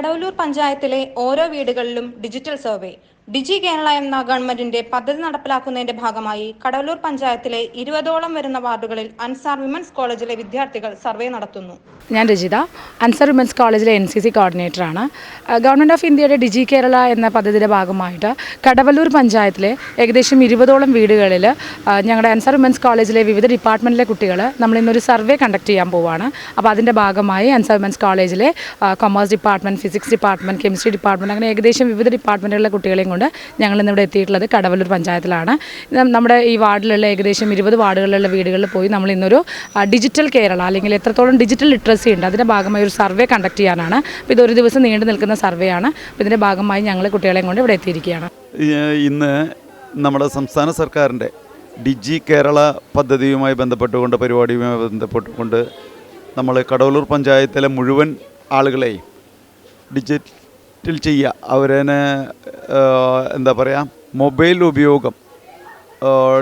കടവല്ലൂർ പഞ്ചായത്തിലെ ഓരോ വീടുകളിലും ഡിജിറ്റൽ സർവേ. ഡിജി കേരള എന്ന ഗവൺമെന്റിന്റെ പദ്ധതി നടപ്പിലാക്കുന്നതിന്റെ ഭാഗമായി കടവല്ലൂർ പഞ്ചായത്തിലെ ഇരുപതോളം വരുന്ന വാർഡുകളിൽ അൻസാർ വിമൻസ് കോളേജിലെ വിദ്യാർത്ഥികൾ സർവേ നടത്തുന്നു. ഞാൻ രജിത അൻസാർ വിമൻസ് കോളേജിലെ എൻ സി സി കോർഡിനേറ്ററാണ് ഗവൺമെന്റ് ഓഫ് ഇന്ത്യയുടെ ഡിജി കേരള എന്ന പദ്ധതിയുടെ ഭാഗമായിട്ട് കടവല്ലൂർ പഞ്ചായത്തിലെ ഏകദേശം ഇരുപതോളം വീടുകളിൽ ഞങ്ങളുടെ അൻസാർ വിമൻസ് കോളേജിലെ വിവിധ ഡിപ്പാർട്ട്മെന്റിലെ കുട്ടികൾ നമ്മൾ ഇന്നൊരു സർവേ കണ്ടക്ട് ചെയ്യാൻ പോവുകയാണ് അപ്പോൾ അതിന്റെ ഭാഗമായി അൻസാർ വിമൻസ് കോളേജിലെ commerce department physics department chemistry department അങ്ങനെ ഏകദേശം വിവിധ ഡിപ്പാർട്ട്മെന്റുകളിലെ കുട്ടികളെയും കൊണ്ട് ഞങ്ങൾ ഇന്നിവിടെ എത്തിയിട്ടുള്ളത് കടവല്ലൂർ പഞ്ചായത്തിലാണ്. നമ്മുടെ ഈ വാർഡിലുള്ള ഏകദേശം ഇരുപത് വാർഡുകളിലുള്ള വീടുകളിൽ പോയി നമ്മൾ ഇന്നൊരു ഡിജിറ്റൽ കേരള അല്ലെങ്കിൽ എത്രത്തോളം ഡിജിറ്റൽ ലിറ്ററസി ഉണ്ട് അതിന്റെ ഭാഗമായി ഒരു സർവേ കണ്ടക്ട് ചെയ്യാനാണ്. അപ്പോൾ ഇതൊരു ദിവസം നീണ്ടു നിൽക്കുന്ന സർവേ ആണ്. അപ്പോൾ ഇതിന്റെ ഭാഗമായി ഞങ്ങൾ കുട്ടികളെയും കൊണ്ട് ഇവിടെ എത്തിയിരിക്കുകയാണ്. ഇന്ന് നമ്മുടെ സംസ്ഥാന സർക്കാരിന്റെ ഡിജി കേരള പദ്ധതിയുമായി ബന്ധപ്പെട്ടുകൊണ്ട് പരിപാടിയുമായി ബന്ധപ്പെട്ടുകൊണ്ട് നമ്മൾ കടവലൂർ പഞ്ചായത്തിലെ മുഴുവൻ ആളുകളെയും ഡിജിറ്റൽ ചെയ്യുക. അവരതിനെ എന്താ പറയുക മൊബൈൽ ഉപയോഗം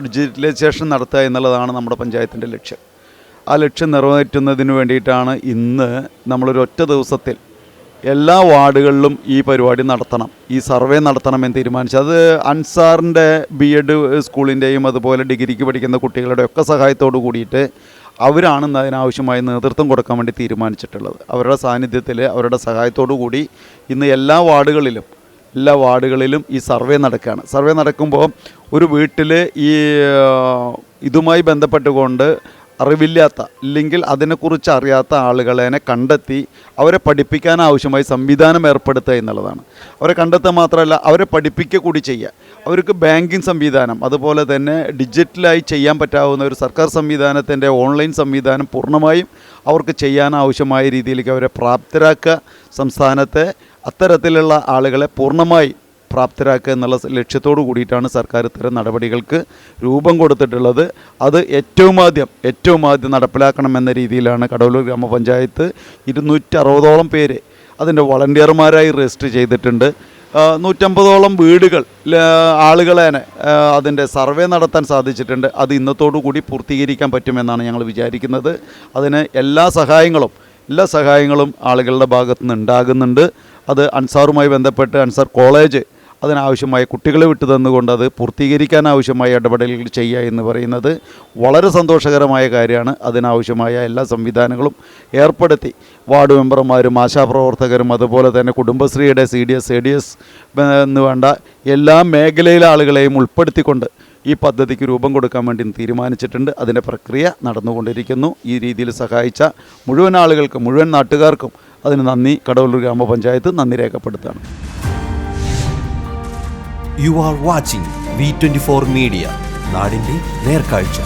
ഡിജിറ്റലൈസേഷൻ നടത്തുക എന്നുള്ളതാണ് നമ്മുടെ പഞ്ചായത്തിന്റെ ലക്ഷ്യം. ആ ലക്ഷ്യം നിറവേറ്റുന്നതിന് വേണ്ടിയിട്ടാണ് ഇന്ന് നമ്മളൊരു ഒറ്റ ദിവസത്തിൽ എല്ലാ വാർഡുകളിലും ഈ പരിപാടി നടത്തണം ഈ സർവേ നടത്തണമെന്ന് തീരുമാനിച്ചു. അത് അൻസാറിന്റെ ബി എഡ് സ്കൂളിന്റെയും അതുപോലെ ഡിഗ്രിക്ക് പഠിക്കുന്ന കുട്ടികളുടെ ഒക്കെ സഹായത്തോടു കൂടിയിട്ട് അവരാണ് അതിനാവശ്യമായ നേതൃത്വം കൊടുക്കാൻ വേണ്ടി തീരുമാനിച്ചിട്ടുള്ളത്. അവരുടെ സാന്നിധ്യത്തിൽ അവരുടെ സഹായത്തോടു കൂടി ഇന്ന് എല്ലാ വാർഡുകളിലും എല്ലാ വാർഡുകളിലും ഈ സർവേ നടക്കുകയാണ്. സർവേ നടക്കുമ്പോൾ ഒരു വീട്ടിൽ ഈ ഇതുമായി ബന്ധപ്പെട്ടുകൊണ്ട് അറിവില്ലാത്ത ഇല്ലെങ്കിൽ അതിനെക്കുറിച്ച് അറിയാത്ത ആളുകളെ കണ്ടെത്തി അവരെ പഠിപ്പിക്കാൻ ആവശ്യമായി സംവിധാനം ഏർപ്പെടുത്തുക എന്നുള്ളതാണ്. അവരെ കണ്ടെത്തുക മാത്രമല്ല അവരെ പഠിപ്പിക്കുക കൂടി ചെയ്യുക. അവർക്ക് ബാങ്കിങ് സംവിധാനം അതുപോലെ തന്നെ ഡിജിറ്റലായി ചെയ്യാൻ പറ്റാവുന്ന ഒരു സർക്കാർ സംവിധാനത്തിന്റെ ഓൺലൈൻ സംവിധാനം പൂർണമായും അവർക്ക് ചെയ്യാൻ ആവശ്യമായ രീതിയിലേക്ക് അവരെ പ്രാപ്തരാക്കുക സംസ്ഥാനത്തെ അത്തരത്തിലുള്ള ആളുകളെ പൂർണമായി പ്രാപ്തരാക്കുക എന്നുള്ള ലക്ഷ്യത്തോടു കൂടിയിട്ടാണ് സർക്കാർ ഇത്തരം നടപടികൾക്ക് രൂപം കൊടുത്തിട്ടുള്ളത്. അത് ഏറ്റവും ആദ്യം ഏറ്റവും ആദ്യം നടപ്പിലാക്കണമെന്ന രീതിയിലാണ് കടവല്ലൂർ ഗ്രാമപഞ്ചായത്ത് ഇരുന്നൂറ്റി അറുപതോളം പേര് അതിന്റെ വളണ്ടിയർമാരായി രജിസ്റ്റർ ചെയ്തിട്ടുണ്ട്. നൂറ്റമ്പതോളം വീടുകൾ ആളുകളെ അതിന്റെ സർവേ നടത്താൻ സാധിച്ചിട്ടുണ്ട്. അത് ഇന്നത്തോടു കൂടി പൂർത്തീകരിക്കാൻ പറ്റുമെന്നാണ് ഞങ്ങൾ വിചാരിക്കുന്നത്. അതിന് എല്ലാ സഹായങ്ങളും എല്ലാ സഹായങ്ങളും ആളുകളുടെ ഭാഗത്തു നിന്ന് ഉണ്ടാകുന്നുണ്ട് അത് അൻസാറുമായി ബന്ധപ്പെട്ട് അൻസാർ കോളേജ് അതിനാവശ്യമായ കുട്ടികളെ വിട്ടു തന്നുകൊണ്ട് അത് പൂർത്തീകരിക്കാൻ ആവശ്യമായ ഇടപെടലുകൾ ചെയ്യുക എന്ന് പറയുന്നത് വളരെ സന്തോഷകരമായ കാര്യമാണ്. അതിനാവശ്യമായ എല്ലാ സംവിധാനങ്ങളും ഏർപ്പെടുത്തി. വാർഡ് മെമ്പർമാരും ആശാപ്രവർത്തകരും അതുപോലെ തന്നെ കുടുംബശ്രീയുടെ C D S A D S എന്ന് വേണ്ട എല്ലാ മേഖലയിലെ ആളുകളെയും ഉൾപ്പെടുത്തിക്കൊണ്ട് ഈ പദ്ധതിക്ക് രൂപം കൊടുക്കാൻ വേണ്ടി തീരുമാനിച്ചിട്ടുണ്ട്. അതിന്റെ പ്രക്രിയ നടന്നുകൊണ്ടിരിക്കുന്നു. ഈ രീതിയിൽ സഹായിച്ച മുഴുവൻ ആളുകൾക്കും മുഴുവൻ നാട്ടുകാർക്കും അതിന് നന്ദി. കടവല്ലൂർ ഗ്രാമപഞ്ചായത്ത് നന്ദി രേഖപ്പെടുത്തുകയാണ്. You are watching V twenty four media നാടിന്റെ നേർക്കാഴ്ച.